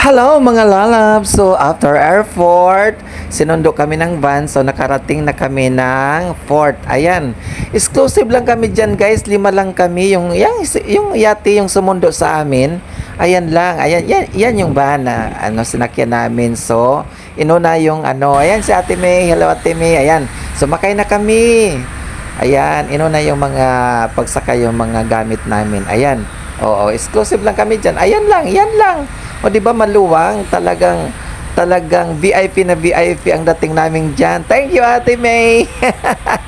Hello mga lalab! So after airport, sinundo kami ng van. So nakarating na kami ng fort. Ayan. Exclusive lang kami dyan guys. Lima lang kami. Yung, yung, yung yate yung sumundo sa amin. Ayan lang. Ayan, yan, yan yung van na ano, sinakyan namin. So, inuna yung ano. Ayan si Ate May. Hello Ate May. Ayan. Sumakay na kami. Ayan. Inuna yung mga pagsakay yung mga gamit namin. Ayan. Oo, exclusive lang kami dyan. Ayan lang, yan lang. O di ba maluwang, talagang talagang VIP na VIP ang dating namin dyan. Thank you Ate May.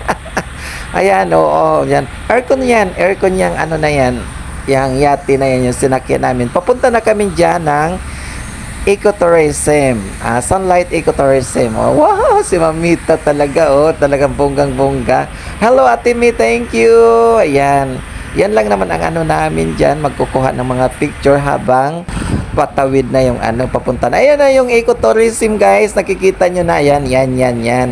Ayan, oo, yan. Aircon yan, aircon yang ano na yan. Yang yati na yan, yung sinakyan namin. Papunta na kami dyan ng ecotourism. Ah, sunlight ecotourism. Oh, wow, si Mamita talaga, oh, talagang bonggang-bongga. Hello Ate May, thank you. Ayan. Yan lang naman ang ano namin dyan, magkukuha ng mga picture habang patawid na yung ano, papunta na. Ayan na yung ecotourism guys, nakikita nyo na, yan, yan, yan, yan.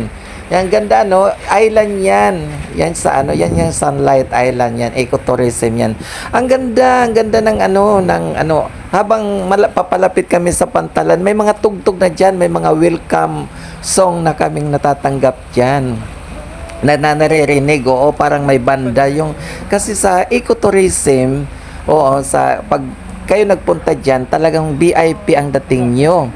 Yan, ganda no, island yan. Yan sa ano, yan yung Sunlight Island, yan, ecotourism yan. Ang ganda, ang ganda ng ano, ng ano, habang papalapit kami sa pantalan, may mga tugtog na dyan, may mga welcome song na kaming natatanggap dyan na, na naririnig oo parang may banda yung kasi sa ecotourism oo sa pag kayo nagpunta diyan talagang VIP ang dating nyo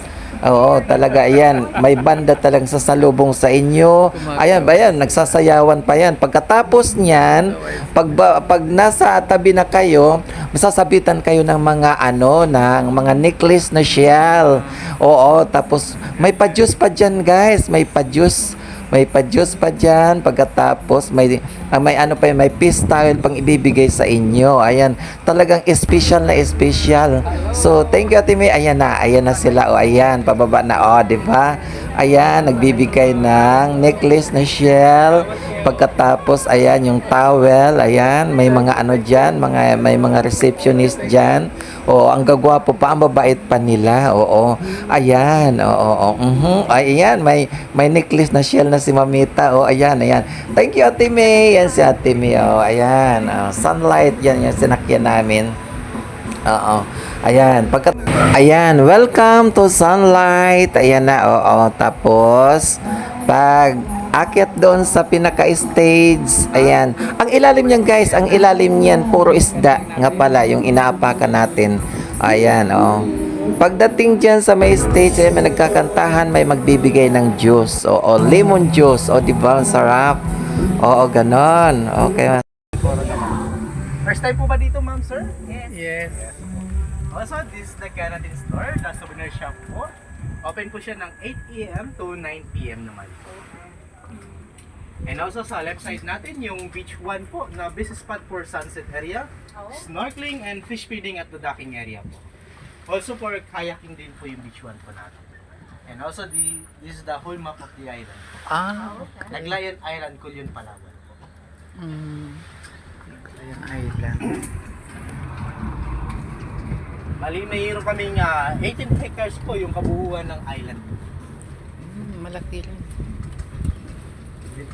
Oo, talaga ayan. May banda talagang sasalubong sa inyo. Ayan, ba yan? Nagsasayawan pa yan. Pagkatapos niyan, pag, pag nasa tabi na kayo, masasabitan kayo ng mga ano, ng mga necklace na shell. Oo, tapos may pa-juice pa dyan guys. May pa-juice. May pa-juice pa dyan. Pagkatapos, may, ah, may ano pa yun, may peace towel pang ibibigay sa inyo. Ayan, talagang special na special. So, thank you Ate May. Ayan na, ayan na sila. O, ayan, pababa na. O, di ba? Ayan, nagbibigay ng necklace na shell. Pagkatapos, ayan, yung towel. Ayan, may mga ano dyan, mga, may mga receptionist dyan. Oo, ang gagwapo pa, ang babait pa nila. Oo, ayan, oo, oo. mhm. Ayan, may, may necklace na shell na si Mamita. Oh, ayan, ayan. Thank you, Ate May. Yan si Ate. Oh, ayan. Oh, sunlight, yan yung sinakyan namin. Oo. Ayan, pagka Ayan, welcome to Sunlight. Ayan na, oo. Tapos pag akyat doon sa pinaka-stage, ayan. Ang ilalim niyan, guys, ang ilalim niyan puro isda nga pala yung inaapakan natin. Ayan, oo. Pagdating dyan sa may stage, eh, may nagkakantahan, may magbibigay ng juice. Oo, lemon juice. O, di ba? Sarap. Oo, ganon. Okay. First time po ba dito, ma'am, sir? Yes. Also, this is the Canadian store, the souvenir shop po. Open po siya ng 8 a.m. to 9 p.m. naman po. And also sa left side natin, yung beach 1 po, na business spot for sunset area, snorkeling and fish feeding at the docking area po. Also for kayaking din po yung beach 1 po natin. And also, the, this is the whole map of the island. Ah, Naglayan Island, Kulyon, Palawan mm, Ayan, island. Bali, mayroon kaming ah, 18 hectares po yung kabuuan ng island. Mm, malaki rin.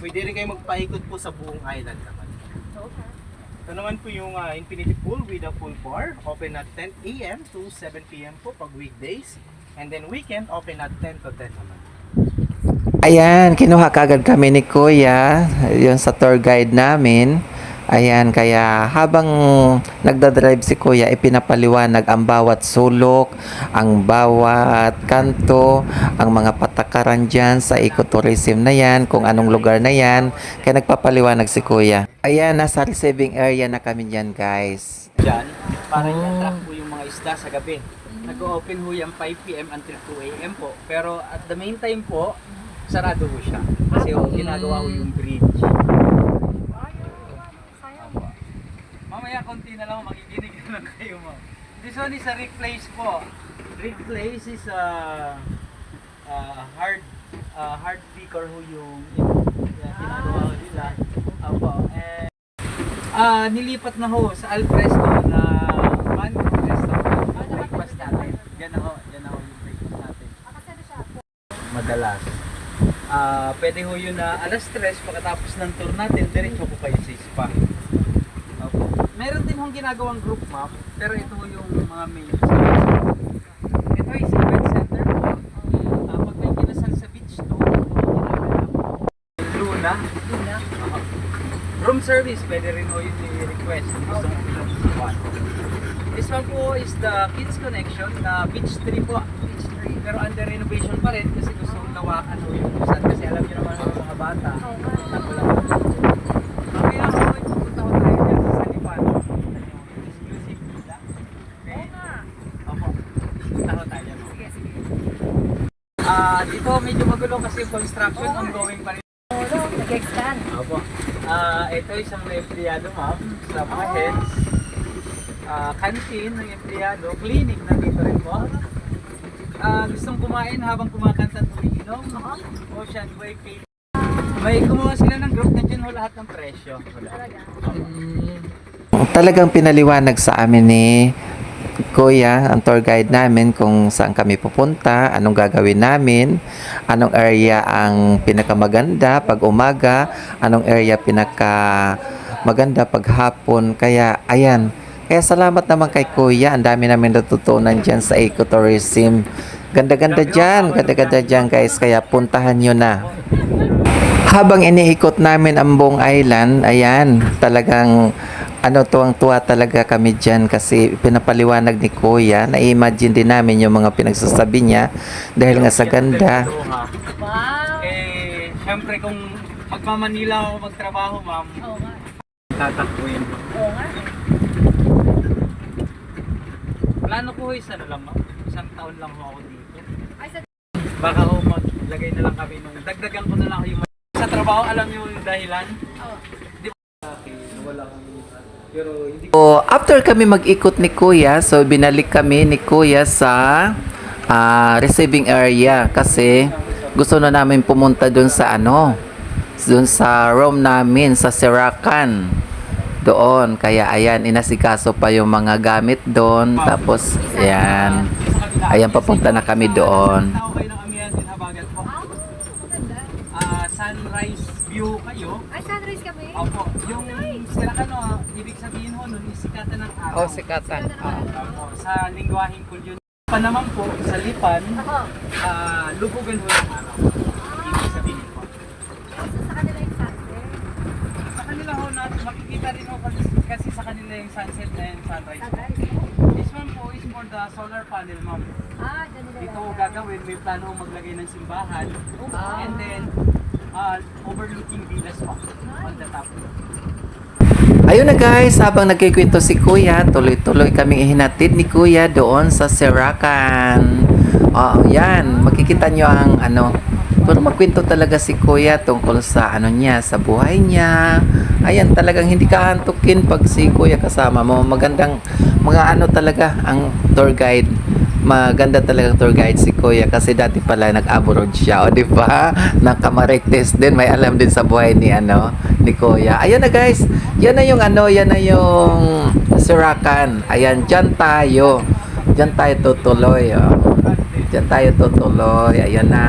Pwede rin kayo magpaikot po sa buong island naman. Ito naman po yung ah, infinity pool with a pool bar. Open at 10 a.m. to 7 p.m. po pag weekdays. And then weekend, open at 10 to 10 naman. Ayan, kinuha kagad kami ni Kuya, yun sa tour guide namin. Ayan, kaya habang nagdadrive si Kuya, ipinapaliwanag ang bawat sulok, ang bawat kanto, ang mga patakaran dyan sa ecotourism na yan, kung anong lugar na yan. Kaya nagpapaliwanag si Kuya. Ayan, nasa receiving area na kami dyan, guys. dyan para i-attract po yung mga isda sa gabi. Nag-open ho yan 5pm until 2am po. Pero at the meantime po, sarado ho siya. Kasi ho, ginagawa ho yung bridge. Opo. Mamaya konti na lang, makikinig na lang kayo mo. This one is a Rick Place po. Rick Place is a uh, hard uh, hard picker ho yung, ginagawa ho nila. Opo. And Ah, nilipat na ho sa Alfresco na madalas. Uh, ah, pwede ho yun na alas 3 pagkatapos ng tour natin, diretso po kayo sa spa. Opo. Meron din hong ginagawang group map, pero ito ho yung mga main Ito ay sa event center po. Uh, pag may kinasal sa beach to, Luna. Luna. Uh, room service, pwede rin ho yun i-request. Gusto okay. This one po is the Kids Connection na beach 3 po. Beach 3. Pero under renovation pa rin lawakan ho yung kusan kasi alam niyo naman yung mga bata. Mamaya ako ay pupunta ko tayo dyan sa Lipan. Exclusive villa. Okay? Opo. Punta ko tayo dyan. Ah, dito medyo magulo kasi construction ongoing pa rin. Nag-extend. Opo. Ah, ito isang empleyado ma'am sa mga heads. Ah, canteen ng empleyado, clinic na dito rin po. Ah, gustong kumain habang kumakanta at umiinom. Ocean Way Cake. May gumawa sila ng group na dyan ho lahat ng presyo. Wala. Talagang pinaliwanag sa amin ni Kuya, ang tour guide namin kung saan kami pupunta, anong gagawin namin, anong area ang pinakamaganda pag umaga, anong area pinaka maganda pag hapon. Kaya ayan, kaya salamat naman kay Kuya. Ang dami namin natutunan dyan sa ecotourism. Ganda-ganda dyan, ganda-ganda dyan guys. Kaya puntahan nyo na. Habang iniikot namin ang buong island, ayan, talagang ano tuwang-tuwa talaga kami dyan kasi pinapaliwanag ni Kuya, na-imagine din namin yung mga pinagsasabi niya dahil nga sa ganda. Wow! Eh, syempre kung magmamanila ako magtrabaho ma'am, Oo nga. tatakbuhin. Oo nga. Plano ko is ano lang ma'am, isang taon lang ho ako dito. Ay, sa... Baka ho maglagay na lang kami nung dagdagan ko na lang yung sa trabaho alam niyo yung dahilan. Oo. Okay, wala kami pero hindi So, after kami mag-ikot ni Kuya, so binalik kami ni Kuya sa ah, receiving area kasi gusto na namin pumunta dun sa ano, dun sa room namin sa Seracan. Doon, kaya ayan, inasikaso pa yung mga gamit doon. Tapos, ayan, ayan, papunta na kami doon. Ah. Ah, sunrise view kayo. Ay, sunrise kami. Opo, yung sila ano, ibig sabihin ho nun, sikatan ng araw. O, sikatan. Ah. Opo, sa lingwaheng kulyon. Pa naman po, sa lipan, ah, lubugan ho ng araw. Ibig sabihin po. So, sa kanila yung sunset. Sa kanila ho na, makikita rin ho kasi, sa kanila yung sunset and sunrise. po. Sunrise. This one po is for the solar panel, ma'am. Ah, nila Dito gagawin, may plano maglagay ng simbahan. Ah. And then, ah, overlooking villas po. On the top. Ayun na guys, habang nagkikwento si Kuya, tuloy-tuloy kaming ihinatid ni Kuya doon sa Seracan. Oo, yan. Makikita nyo ang ano. Pero magkwento talaga si Kuya tungkol sa ano niya, sa buhay niya. Ayan, talagang hindi ka hantukin pag si Kuya kasama mo. Magandang mga ano talaga ang tour guide. Maganda talagang tour guide si Kuya kasi dati pala nag-abroad siya, o di ba? Nakamarites din, may alam din sa buhay ni ano, ni Kuya. Ayun na guys, yan na yung ano, yan na yung Surakan. Ayan, dyan tayo. Dyan tayo tutuloy. Oh. Dyan tayo tutuloy. Ayan na.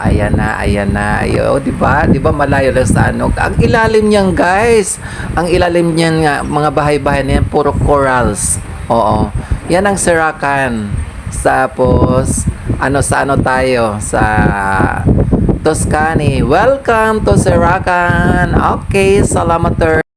Ayan na, ayan na. Ayo, di ba? Di ba malayo lang sa ano? Ang ilalim niyan, guys. Ang ilalim niyan nga, mga bahay-bahay niyan, puro corals. Oo. Yan ang Seracan. Tapos, ano sa ano tayo? Sa Toscani. Welcome to Seracan. Okay, salamat.